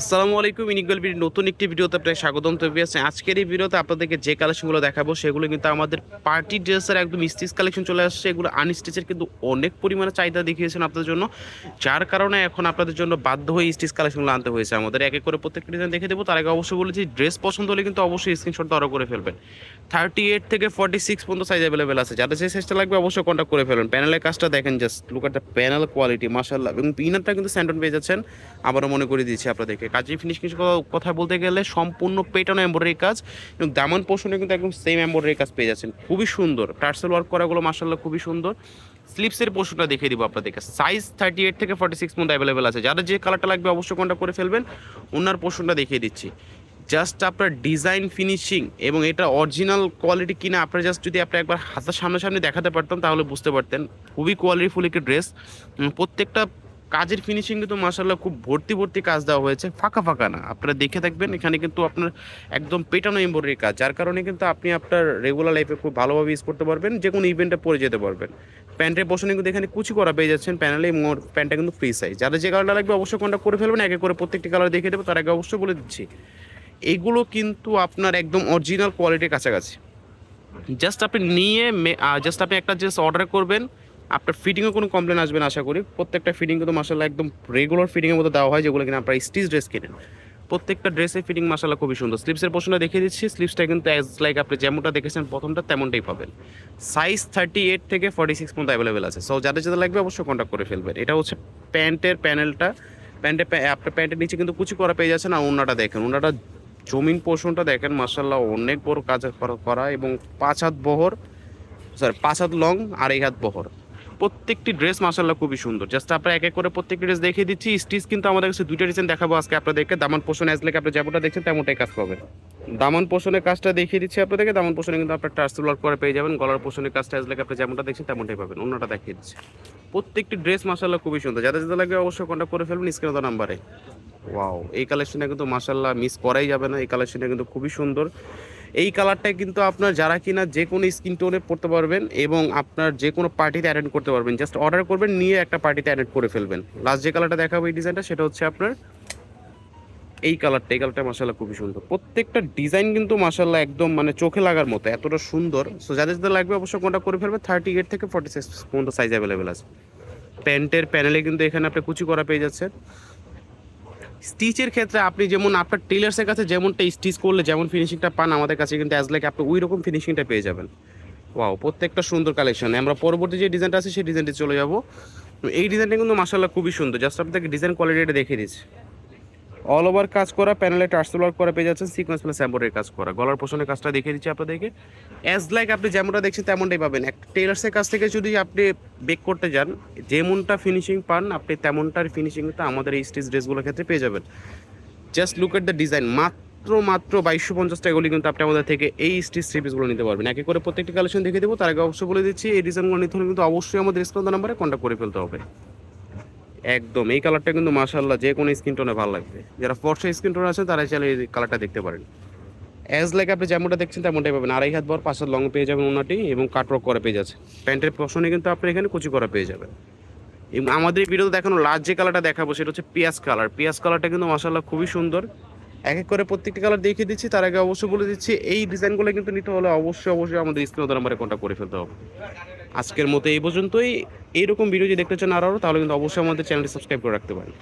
আসসালামু আলাইকুম ইনিকল ভিডিও নতুন একটি ভিডিওতে আপনাকে স্বাগতম। তবে আছে আজকের এই ভিডিওতে আপনাদেরকে যে কালেকশনগুলো দেখাবো, সেগুলো কিন্তু আমাদের পার্টি ড্রেসের একদম স্টিচ কালেকশন চলে আসছে। এগুলো আনস্টিচের কিন্তু অনেক পরিমাণে চাহিদা দেখিয়েছেন আপনাদের জন্য, যার কারণে এখন আপনাদের জন্য বাধ্য হয়ে স্টিচ কালেকশনগুলো আনতে হয়েছে আমাদের। এক এক করে প্রত্যেকটা ডিজাইন দেখে দেবো, তার আগে অবশ্যই বলেছি ড্রেস পছন্দ হলে কিন্তু অবশ্যই স্ক্রিনশট ধরা করে ফেলবেন। থার্টি এইট থেকে ফর্টি সিক্স পর্যন্ত সাইজ অ্যাভেলেবেল আছে। যাদের যে সাইজটা লাগবে অবশ্যই কন্ট্যাক্ট করে ফেলবেন প্যানেলের কাজটা দেখেন just look the panel quality মাসাল্লাহ এবং পিনারটা কিন্তু স্যান্ডন পেয়ে যাচ্ছেন। আবারও মনে করে দিচ্ছি আপনাদেরকে। কাজে ফিনিশিং কথা বলতে গেলে সম্পূর্ণ পেটানো এম্ব্রয়ডারি কাজ। এবং দামান পোর্শনে কিন্তু একদম সেম এম্ব্রয়ডারি কাজ পেয়ে যাচ্ছেন। খুবই সুন্দর। টার্সেল ওয়ার্ক করাগুলো মাসাল্লাহ খুবই সুন্দর। স্লিপসের পোর্শনটা দেখিয়ে দিব আপনাদেরকে সাইজ থার্টি এইট থেকে ফর্টি সিক্স মধ্যে অ্যাভেলেবেল আছে। যারা যে কালারটা লাগবে অবশ্যই কন্ট্যাক্ট করে ফেলবেন। ওনার পোর্শনটা দেখিয়ে দিচ্ছি। জাস্ট আপনার ডিজাইন ফিনিশিং এবং এটা অরিজিনাল কোয়ালিটি কিনা আপনার জাস্ট যদি আপনি একবার হাতের সামনাসামনি দেখাতে পারতাম তাহলে বুঝতে পারতেন। খুবই কোয়ালিটিফুল একটি ড্রেস প্রত্যেকটা কাজের ফিনিশিং কিন্তু মাসাল্লাহ খুব ভর্তি ভর্তি কাজ দেওয়া হয়েছে। ফাঁকা ফাঁকা না। আপনারা দেখে থাকবেন, এখানে কিন্তু আপনার একদম পেটানো এম্বয়ডারি কাজ, যার কারণে কিন্তু আপনি আপনার রেগুলার লাইফে খুব ভালোভাবে ইউজ করতে পারবেন যে কোনো ইভেন্টে পরে যেতে পারবেন। প্যান্টের পোষণে কিন্তু এখানে কুচি করা পেয়ে যাচ্ছেন প্যানেলে ওর প্যান্টটা কিন্তু ফ্রি সাইজ যাদের যে কালারটা লাগবে অবশ্যই কন্ট্যাক্ট করে ফেলবেন, একে করে প্রত্যেকটি কালার দেখিয়ে দেবো, তার আগে অবশ্যই বলে দিচ্ছি। এগুলো কিন্তু আপনার একদম অরিজিনাল কোয়ালিটির কাছাকাছি। জাস্ট আপনি নিয়ে জাস্ট আপনি একটা জাস্ট অর্ডার করবেন আপনার ফিটিংয়ে কোনো কমপ্লেন আসবে না, আশা করি। প্রত্যেকটা ফিটিং কিন্তু মাসাল্লাহ একদম রেগুলার ফিটিংয়ের মতো দেওয়া হয়, যেগুলো কিনা আপনার স্টিচ ড্রেস কিনেন। প্রত্যেকটা ড্রেসের ফিটিং মাসাল্লাহ খুবই সুন্দর। স্লিপসের পোর্শনটা দেখিয়ে দিচ্ছি। স্লিপসটা কিন্তু অ্যাজ লাইক আপনি যেমনটা দেখেছেন, প্রথমটা তেমনটাই পাবেন। সাইজ থার্টি এইট থেকে ফর্টি সিক্স পর্যন্ত অ্যাভেলেবেল আছে। সো যাদের যাদের লাগবে অবশ্যই কন্ট্যাক্ট করে ফেলবেন। এটা হচ্ছে প্যান্টের প্যানেলটা প্যান্টের আপনার প্যান্টের নিচে কিন্তু কুচি করা পেয়ে যাচ্ছে না ওনাটা দেখেন। ওনাটা জমিন পোর্শনটা দেখেন মার্শাল্লাহ অনেক বড় কাজ করা- এবং পাঁচ হাত বহর স্যার পাঁচ হাত লং আর এই হাত বহর। প্রত্যেকটি ড্রেস মার্শাল্লাহ খুবই সুন্দর। জাস্ট আপনার এক এক করে প্রত্যেকটি ড্রেস দেখিয়ে দিচ্ছি। স্টিচ কিন্তু আমাদের কাছে দুইটা ডিজাইন দেখাবো আজকে আপনাদেরকে। দামন পোষণ অ্যাজলেক আপনি যেমনটা দেখছেন তেমনটাই কাজ পাবেন দামন পোষণের কাজটা দেখিয়ে দিচ্ছি আপনাদেরকে। দামন পোষণে কিন্তু আপনার টার্সেল ওয়ার্ক করে পেয়ে যাবেন। গলার পোষণের কাজটা অ্যাজলেক আপনি যেমনটা দেখছেন তেমনটাই পাবেন। অন্যটা দেখিয়ে দিচ্ছি। প্রত্যেকটি ড্রেস মার্শাল্লাহ খুবই সুন্দর। যাদের যাদের লাগে অবশ্যই কন্ট্যাক্ট করে ফেলবেন স্ক্রিনে নাম্বারে। ওয়াও এই কালেকশনে কিন্তু মাসাল্লাহ মিস করাই যাবে না। এই কালেকশনটা কিন্তু খুবই সুন্দর। এই কালারটা কিন্তু আপনার যারা কিনা যে কোনো স্কিন টোনে পড়তে পারবেন এবং আপনার যে কোনো পার্টিতে অ্যাটেন্ড করতে পারবেন। জাস্ট অর্ডার করবেন, নিয়ে একটা পার্টিতে অ্যাটেন্ড করে ফেলবেন। লাস্ট যে কালারটা দেখাবো এই ডিজাইনটা সেটা হচ্ছে আপনার এই কালারটা এই কালারটা মাসাল্লাহ খুবই সুন্দর। প্রত্যেকটা ডিজাইন কিন্তু মাসাল্লাহ একদম মানে চোখে লাগার মতো, এতটা সুন্দর। সো যাদের যাদের লাগবে অবশ্যই কোনটা করে ফেলবে থার্টি এইট থেকে ফর্টি সিক্স পর্যন্ত সাইজ অ্যাভেলেবেল আছে। প্যান্টের প্যানেলে কিন্তু এখানে আপনি কুচি করা পেয়ে যাচ্ছেন। স্টিচের ক্ষেত্রে আপনি যেমন আপনার টেলার্সের কাছে যেমনটা স্টিচ করলে যেমন ফিনিশিংটা পান, আমাদের কাছে কিন্তু অ্যাজ লাইক আপনি ওই রকম ফিনিশিংটা পেয়ে যাবেন। ওয়াও প্রত্যেকটা সুন্দর কালেকশন আমরা পরবর্তী যে ডিজাইনটা আছে, সেই ডিজাইনটি চলে যাব। এই ডিজাইনটা কিন্তু মাসাল্লাহ খুবই সুন্দর। জাস্ট আপনাকে ডিজাইন কোয়ালিটিটা দেখিয়ে দিচ্ছি। অল ওভার কাজ করা প্যানেলে টার্সেল ওয়ার্ক করা পেয়ে যাচ্ছেন সিকোয়েন্স প্লাস এম্বয়ডারি কাজ করা। গলার পোষণের কাজটা দেখিয়ে দিচ্ছি আপনাদেরকে। অ্যাজ লাইক আপনি যেমনটা দেখছেন তেমনটাই পাবেন। একটা টেলার্সের কাছ থেকে যদি আপনি বেক করতে যান যেমনটা ফিনিশিং পান, আপনি তেমনটার ফিনিশিংটা আমাদের এই স্টিচ ড্রেসগুলোর ক্ষেত্রে পেয়ে যাবেন। Just look at the design মাত্র মাত্র বাইশশো পঞ্চাশ টাকাগুলি কিন্তু আপনি আমাদের থেকে এই স্টিচ থ্রি পিসগুলো নিতে পারবেন। একে করে প্রত্যেকটি কালেকশন দেখে দেবো, তার আগে অবশ্যই বলে দিচ্ছি, এই ডিজাইনগুলো নিতে হলে কিন্তু অবশ্যই আমাদের স্ক্রিন নাম্বারে কন্ট্যাক্ট করে ফেলতে হবে। একদম। এই কালারটা কিন্তু মাশাল্লাহ যে কোনো স্কিন টোনে ভালো লাগবে। যারা ফর্সা স্কিন টোন আছে তারা চাইলে এই কালারটা দেখতে পারেন। অ্যাজ লাইক আপনি যেমনটা দেখছেন, তেমনটাই পাবেন। আড়াই হাত বর হাত লং পেয়ে যাবেন ওনাটি এবং কাটওয়ার্ক করে পেয়ে যাচ্ছে। প্যান্টের পশনে কিন্তু আপনি এখানে কুচি করা পেয়ে যাবেন। এবং আমাদের ভিডিওতে দেখানো লাস্ট যে কালারটা দেখাবো, সেটা হচ্ছে পিয়াজ কালার পিয়াজ কালারটা কিন্তু মাশাল্লাহ খুবই সুন্দর। এক এক করে প্রত্যেকটি কালার দেখিয়ে দিচ্ছি। তার আগে অবশ্যই বলে দিচ্ছি, এই ডিজাইনগুলো কিন্তু নিতে হলে অবশ্যই অবশ্যই আমাদের স্ক্রিন নাম্বারে কন্ট্যাক্ট করে ফেলতে হবে। আজকের মতো এই পর্যন্তই। এইরকম ভিডিও যদি দেখতে চান আরও তাহলে কিন্তু অবশ্যই আমাদের চ্যানেলটি সাবস্ক্রাইব করে রাখতে পারেন।